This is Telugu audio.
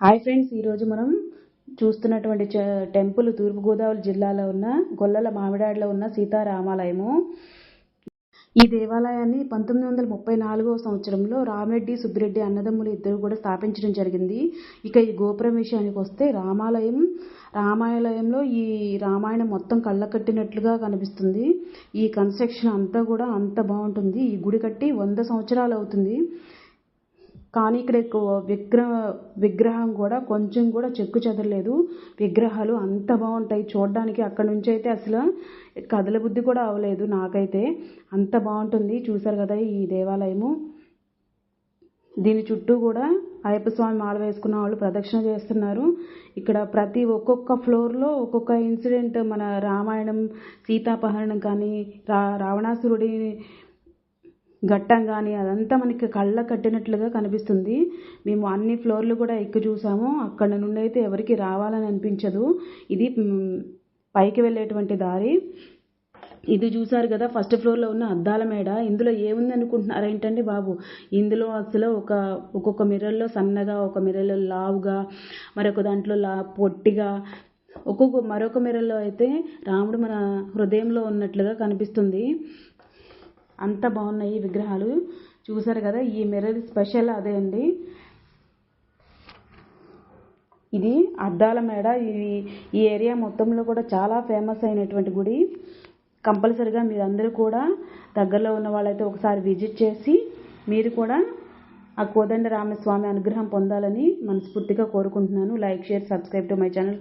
హాయ్ ఫ్రెండ్స్ ఈరోజు మనం చూస్తున్నటువంటి టెంపుల్ తూర్పుగోదావరి జిల్లాలో ఉన్న గొల్లల మామిడాడిలో ఉన్న సీతారామాలయము. ఈ దేవాలయాన్ని పంతొమ్మిది వందల ముప్పై నాలుగవ సంవత్సరంలో రామరెడ్డి సుబ్బిరెడ్డి అన్నదమ్ములు ఇద్దరు కూడా స్థాపించడం జరిగింది. ఇక ఈ గోపురం విషయానికి వస్తే రామాలయం రామాలయంలో ఈ రామాయణం మొత్తం కళ్ళ కట్టినట్లుగా కనిపిస్తుంది. ఈ కన్స్ట్రక్షన్ అంతా కూడా అంత బాగుంటుంది. ఈ గుడి కట్టి వంద సంవత్సరాలు అవుతుంది. కానీ ఇక్కడ ఎక్కువ విగ్రహ విగ్రహం కూడా కొంచెం కూడా చెక్కు చెదరలేదు. విగ్రహాలు అంత బాగుంటాయి. చూడడానికి అక్కడ నుంచి అయితే అసలు కదల బుద్ధి కూడా అవ్వలేదు నాకైతే. అంత బాగుంటుంది. చూశారు కదా ఈ దేవాలయము. దీని చుట్టూ కూడా అయ్యప్ప స్వామి మాల వేసుకున్న వాళ్ళు ప్రదక్షిణ చేస్తున్నారు. ఇక్కడ ప్రతి ఒక్కొక్క ఫ్లోర్లో ఒక్కొక్క ఇన్సిడెంట్ మన రామాయణం సీతాపహరణం కానీ రా రావణాసురుడి ఘట్టం కానీ అదంతా మనకి కళ్ళ కట్టినట్లుగా కనిపిస్తుంది. మేము అన్ని ఫ్లోర్లు కూడా ఎక్కి చూసాము. అక్కడ నుండి అయితే ఎవరికి రావాలని అనిపించదు. ఇది పైకి వెళ్ళేటువంటి దారి. ఇది చూసారు కదా ఫస్ట్ ఫ్లోర్లో ఉన్న అద్దాల మేడ. ఇందులో ఏముంది అనుకుంటున్నారు ఏంటండి బాబు? ఇందులో అసలు ఒక ఒక్కొక్క మిర్రర్లో సన్నగా ఒక మిర్రర్లో లావుగా మరొక దాంట్లో లా పొట్టిగా ఒక్కొక్క మరొక మిర్రర్లో అయితే రాముడు మన హృదయంలో ఉన్నట్లుగా కనిపిస్తుంది. అంత బాగున్నాయి ఈ విగ్రహాలు. చూసారు కదా ఈ మిర్రర్ స్పెషల్ అదే అండి. ఇది అద్దాల మేడ. ఇది ఈ ఏరియా మొత్తంలో కూడా చాలా ఫేమస్ అయినటువంటి గుడి. కంపల్సరిగా మీరందరూ కూడా దగ్గరలో ఉన్న వాళ్ళైతే ఒకసారి విజిట్ చేసి మీరు కూడా ఆ కోదండ రామస్వామి అనుగ్రహం పొందాలని మనస్ఫూర్తిగా కోరుకుంటున్నాను. Like share subscribe to my channel